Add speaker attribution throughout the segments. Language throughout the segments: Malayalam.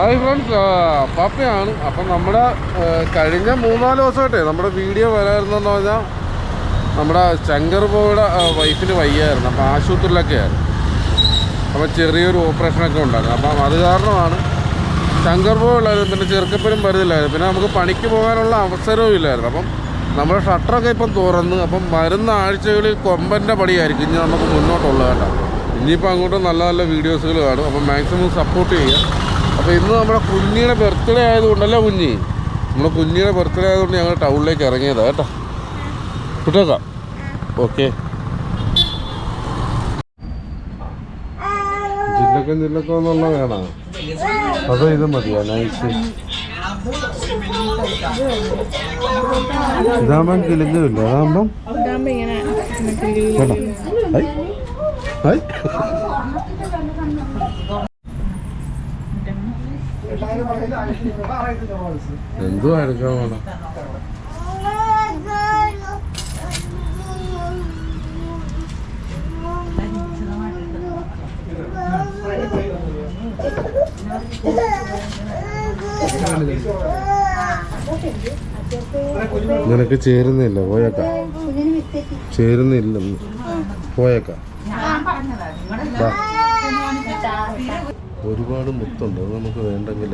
Speaker 1: Hi friends പാപ്പയാണ്. അപ്പം നമ്മുടെ കഴിഞ്ഞ മൂന്നാൽ ദിവസമായിട്ടേ നമ്മുടെ വീഡിയോ വരായിരുന്നെന്ന് പറഞ്ഞാൽ നമ്മുടെ ശങ്കർ ബോയുടെ വൈഫിന് വയ്യായിരുന്നു. അപ്പം ആശുപത്രിയിലൊക്കെ ആയിരുന്നു അപ്പം ചെറിയൊരു ഓപ്പറേഷനൊക്കെ ഉണ്ടായിരുന്നു. അപ്പം അത് കാരണമാണ് ശങ്കർ ബോ ഉള്ളായിരുന്നു. പിന്നെ ചെറുക്കപ്പനും വരുന്നില്ലായിരുന്നു. പിന്നെ നമുക്ക് പണിക്ക് പോകാനുള്ള അവസരവും ഇല്ലായിരുന്നു. അപ്പം നമ്മുടെ ഷട്ടറൊക്കെ ഇപ്പം തുറന്ന് അപ്പം വരുന്ന ആഴ്ചകളിൽ കൊമ്പന്റെ പടിയായിരിക്കും ഇനി നമുക്ക് മുന്നോട്ടുള്ളത് കേട്ടോ. ഇനിയിപ്പോൾ അങ്ങോട്ട് നല്ല നല്ല വീഡിയോസുകൾ കാണും. അപ്പം മാക്സിമം സപ്പോർട്ട് ചെയ്യുക. അപ്പോൾ ഇന്ന് നമ്മുടെ കുഞ്ഞിയുടെ ബർത്ത്ഡേ ആയതുകൊണ്ടല്ല കുഞ്ഞി? നമ്മുടെ കുഞ്ഞിയുടെ ബർത്ത്ഡേ ആയതുകൊണ്ട് ഞങ്ങൾ ടൗണിലേക്ക് ഇറങ്ങിയതാണ് കേട്ടോ. വിട്ടേക്കാം. ഓക്കെ. ജില്ലക്കം ജില്ലക്കം എന്നുള്ള വേണോ. അതോ ഇത് മതിയോ നൈസ് ഇതാകുമ്പം കിളിഞ്ഞില്ല അതാകുമ്പം കേട്ടോ എന്തുവാ എടുക്കാൻ നിനക്ക് ചേരുന്നില്ല പോയേക്ക. ചേരുന്നില്ല പോയേക്കാം. ഒരുപാട് മുത്തുണ്ട് അത് നമുക്ക് വേണ്ടെങ്കിൽ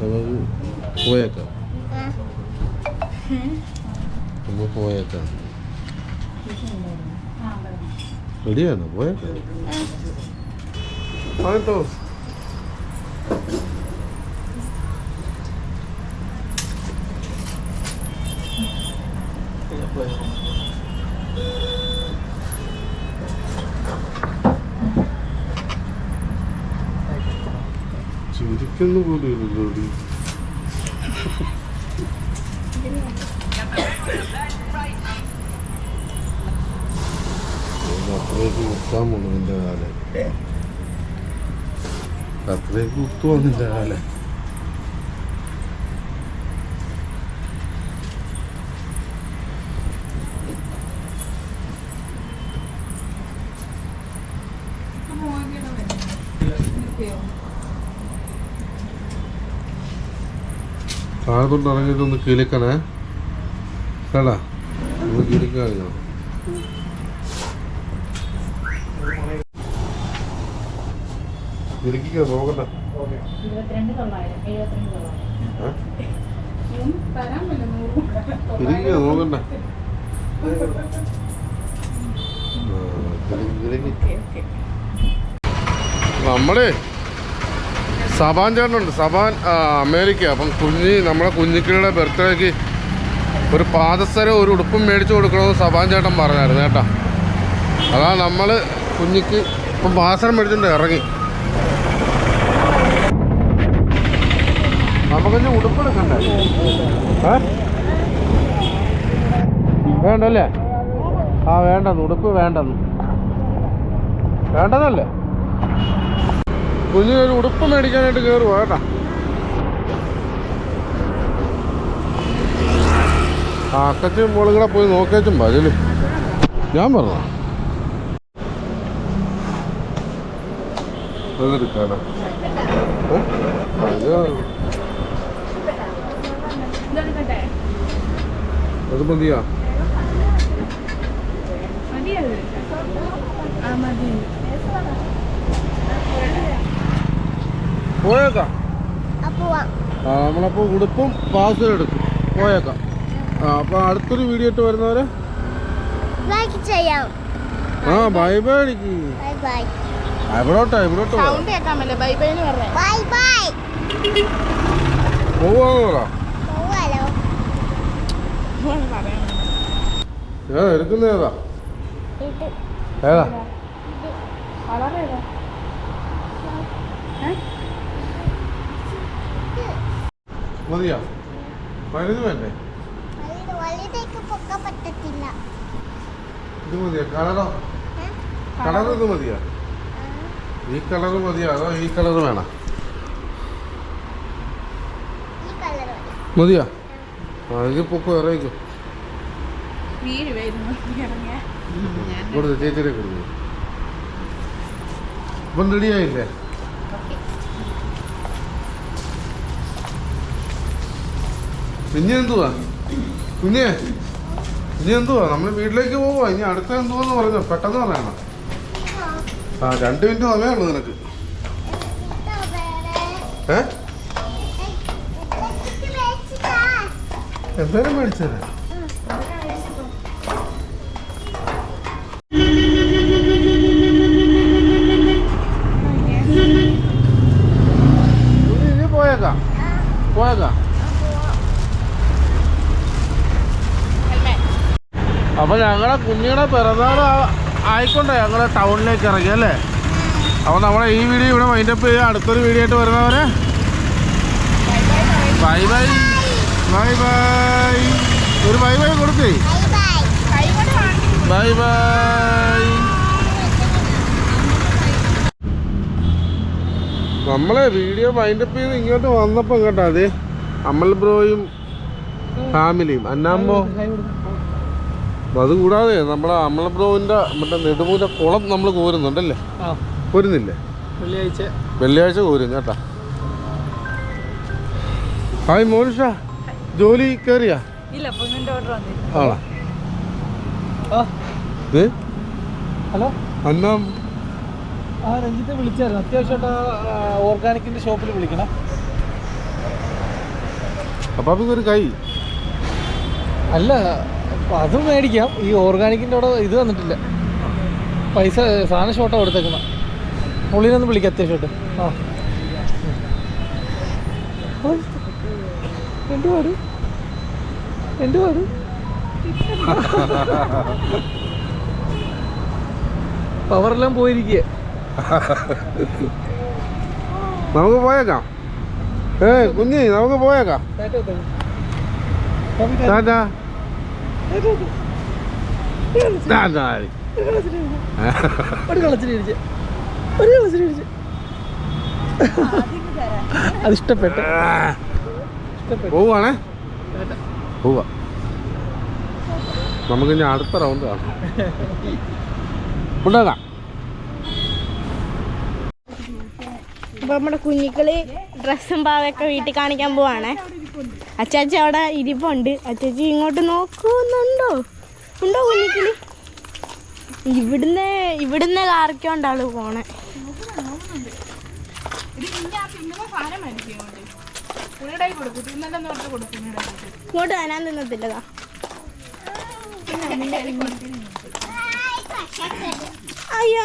Speaker 1: നമുക്ക് പോയേക്കാം. നമുക്ക് പോയേക്കാം. റെഡിയാണ്? പോയേക്കാം. ആയിട്ടോ ചിരിക്കുന്നു പോലും ഇല്ലല്ലോ അത്രയ്ക്ക് കുത്താൻ പോണു നിന്റെ കാലം. അത്രയ്ക്ക് കുത്തുവാ നിന്റെ കാലം. താഴത്തോട്ട് ഇറങ്ങിയിട്ട് ഒന്ന് കിളിക്കണേ. കേടാ. ഒന്ന് കിളിക്കാറിയോ? കിളിക്കുക കിളിക്കുക നമ്മളെ സബാൻ ചേട്ടനുണ്ട്. സബാൻ അമേരിക്ക അപ്പം കുഞ്ഞി നമ്മുടെ കുഞ്ഞിക്കിളിയുടെ ബർത്ത്ഡേക്ക് ഒരു പാദസരം ഒരു ഉടുപ്പും മേടിച്ചു കൊടുക്കണമെന്ന് സബാൻ ചേട്ടൻ പറഞ്ഞായിരുന്നു കേട്ടോ. അതാ നമ്മൾ കുഞ്ഞിക്ക് ഇപ്പം പാദസരം മേടിച്ചിട്ട് ഇറങ്ങി. നമുക്കൊന്ന് ഉടുപ്പ് എടുക്കണ്ടേ? വേണ്ടല്ലേ? ആ വേണ്ടെന്ന്. ഉടുപ്പ് വേണ്ടെന്ന്. വേണ്ടതല്ലേ? കുഞ്ഞിനൊരു ഉടുപ്പ് മേടിക്കാനായിട്ട് കയറുക കേട്ടാ. അക്കച്ചും മോളും കൂടെ പോയി നോക്കേച്ചും പതിലും ഞാൻ പറഞ്ഞു മതിയാ. പോയേക്കാം. ആ നമ്മളപ്പോൾ ഉടുപ്പും പാസും എടുക്കും. പോയേക്കാം. ആ അപ്പോൾ അടുത്തൊരു വീഡിയോ ഇട്ട് വരുന്നവരെ?
Speaker 2: ലൈക്ക് ചെയ്യാം.
Speaker 1: ആ ബൈ ബൈ അടിക്ക് എവിടോട്ടാ? എവിടോട്ട് പോവാ? ഏതാ എടുക്കുന്ന ഏതാ?
Speaker 2: ഇത്.
Speaker 1: ഏതാ?
Speaker 3: കളർ ഏതാ?
Speaker 1: മതിയാ? വലുത് വേണ്ടേ? ഇത് മതിയോ? കളറോ? കളർ ഇത് മതിയോ? ഈ കളർ മതിയോ? അതോ ഈ കളർ വേണം? മതിയോ? ആ ഇത് പൊക്കോ ഇറങ്ങിക്കോ. കൊടുത്ത് ചേച്ചിയുടെ കൊടുത്തു ഇപ്പം റെഡിയായില്ലേ പിന്നെ എന്തുവാ? കുഞ്ഞേ ഇനി എന്തുവാ? നമ്മൾ വീട്ടിലേക്ക് പോവാ. ഇനി അടുത്ത എന്തുവാന്ന് പറഞ്ഞു? പെട്ടെന്ന് പറയണം. ആ രണ്ട് മിനിറ്റ് സമയമുള്ളൂ നിനക്ക്.
Speaker 2: എന്താ വേറെ?
Speaker 1: ഏ. എന്തായാലും മേടിച്ചത് പോയേക്കാം. പോയേക്കാം. അപ്പൊ ഞങ്ങളെ കുഞ്ഞിയുടെ പിറന്നാൾ ആയിക്കൊണ്ടേ ഞങ്ങൾ ടൗണിലേക്ക് ഇറങ്ങി അല്ലേ? അപ്പൊ നമ്മളെ ഈ വീഡിയോ ഇവിടെ മൈൻഡ് അപ്പ് ചെയ്യുക അടുത്തൊരു വീഡിയോ ആയിട്ട് വരുന്നവരെ ബൈ ബൈ ബൈ ബൈ ഒരു ബൈ ബൈ കൊടുത്തേ
Speaker 2: ബൈ ബൈ.
Speaker 1: നമ്മളെ വീഡിയോ മൈൻഡ് അപ്പ് ചെയ്ത് ഇങ്ങോട്ട് വന്നപ്പോൾ കേട്ടോ അതെ അമൽ ബ്രോയും ഫാമിലിയും. അന്നാമ്മോ? അത് കൂടാതെ നമ്മളെ അമ്മളപ്രോവിന്റെ ബ്രോവിന്റെ മറ്റേ നെടുമൂല കുളം നമ്മൾ കോരുന്നുണ്ടല്ലേ?
Speaker 4: ആ.
Speaker 1: കോരുന്നില്ലേ?
Speaker 4: വെള്ളിയാഴ്ച.
Speaker 1: വെള്ളിയാഴ്ച കോരും കേട്ടാ. ഹായ് മോനിഷ ജോലി കയറിയാ ആണോ? ഇത്
Speaker 4: ഹലോ?
Speaker 1: അന്നാ
Speaker 4: ആ രഞ്ജിത്തെ വിളിച്ചായിരുന്നു. അത്യാവശ്യമായിട്ട് ഓർഗാനിക്കിന്റെ ഷോപ്പിൽ വിളിക്കണം.
Speaker 1: അപ്പാപ്പിക്ക് ഒരു കൈ.
Speaker 4: അല്ല അപ്പൊ അത് മേടിക്കാം. ഈ ഓർഗാനിക്കിന്റെ അവിടെ ഇത് വന്നിട്ടില്ല. പൈസ സാധനം ഷോട്ടോ കൊടുത്തേക്കണം പുള്ളിനൊന്ന് വിളിക്കാം അത്യാവശ്യമായിട്ട് ആ. എന്ത് പാട്? എന്ത് പാട്? പവറെല്ലാം പോയിരിക്കുക
Speaker 1: നമുക്ക് പോയേക്കാം. ഏ കുഞ്ഞി നമുക്ക് പോയേക്കാം. ടാറ്റാ പോവാണേ? പോവാ. നമുക്ക് ഇനി അടുത്ത റൗണ്ട് കാണാം.
Speaker 3: അപ്പൊ നമ്മുടെ കുഞ്ഞിക്കളി ഡ്രസ്സും പാവയൊക്കെ വീട്ടിൽ കാണിക്കാൻ പോവാണേ. അച്ചാച്ചി അവിടെ ഇരിപ്പുണ്ട്. അച്ചാച്ചി ഇങ്ങോട്ട് നോക്കുന്നുണ്ടോ? ഉണ്ടോ കുഞ്ഞിക്കിളി? ഇവിടുന്ന് ഇവിടുന്ന് കാർക്കോണ്ടാൾ പോണേ. ഇങ്ങോട്ട്. വരാൻ തിന്നത്തില്ലതാ. അയ്യോ.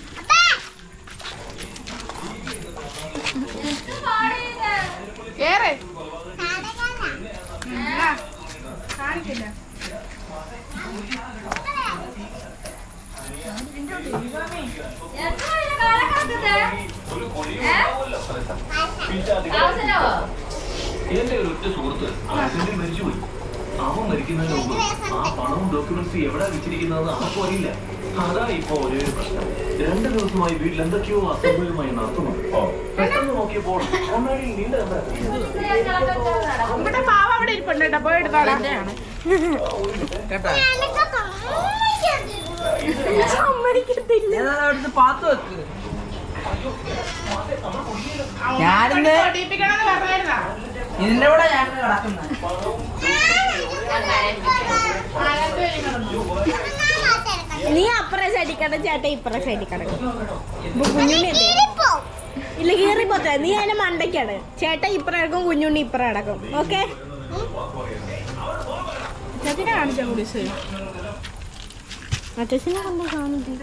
Speaker 5: ആ പണവും ഡോക്യുമെന്റ്സ് എവിടെ വെച്ചിരിക്കുന്നത് ആർക്കും അറിയില്ല. അതാ ഇപ്പൊ ഒരേ പ്രശ്നം. രണ്ടു ദിവസമായി വീട്ടിൽ എന്തൊക്കെയോ അസംഭവ്യമായി നടത്തുന്നു. പെട്ടെന്ന് നോക്കിയപ്പോൾ നീണ്ട
Speaker 3: അവിടെ ഇരിപ്പുണ്ട്
Speaker 6: പാത്ത് വെക്ക്. ഞാനിന്ന് ഇതിന്റെ കൂടെ ഞാൻ കിടക്കുന്നത്
Speaker 3: നീ അപ്പുറ സൈഡിൽ കിടക്കും ചേട്ടൻ ഇപ്പുറ സൈഡിൽ കിടക്കും. ഇപ്പൊ കുഞ്ഞുണ്ണി എന്തേ ഇല്ല കീറി പോത്തേ നീ അതിന്റെ മണ്ടയ്ക്കാണ്. ചേട്ടൻ ഇപ്പുറം കിടക്കും കുഞ്ഞുണ്ണി ഇപ്പുറം കിടക്കും. ഓക്കെ? അച്ഛനെ കാണിച്ചാ കുടിസ് അച്ഛനെ കണ്ടോ കാണിക്കും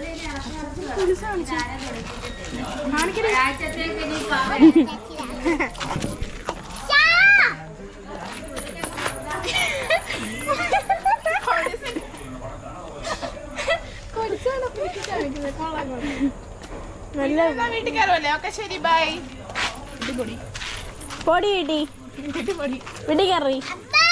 Speaker 4: വീട്ടിൽ കയറുമല്ലേ ഓക്കെ ശരി ബൈ
Speaker 3: പൊടി കിട്ടി
Speaker 4: വീട്ടിൽ പോടി
Speaker 3: വീട്ടിൽ കയറി
Speaker 2: അപ്പാ!